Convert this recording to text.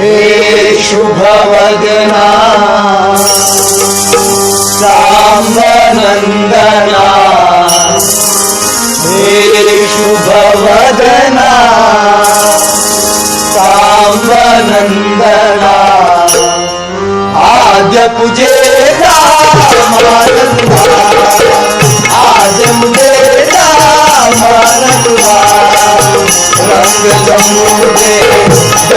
हे शुभवदना साम्बनन्दना हे शुभवदना साम्बनन्दना आद्य पूजे आद्य मुझे रामानन्दा। रंग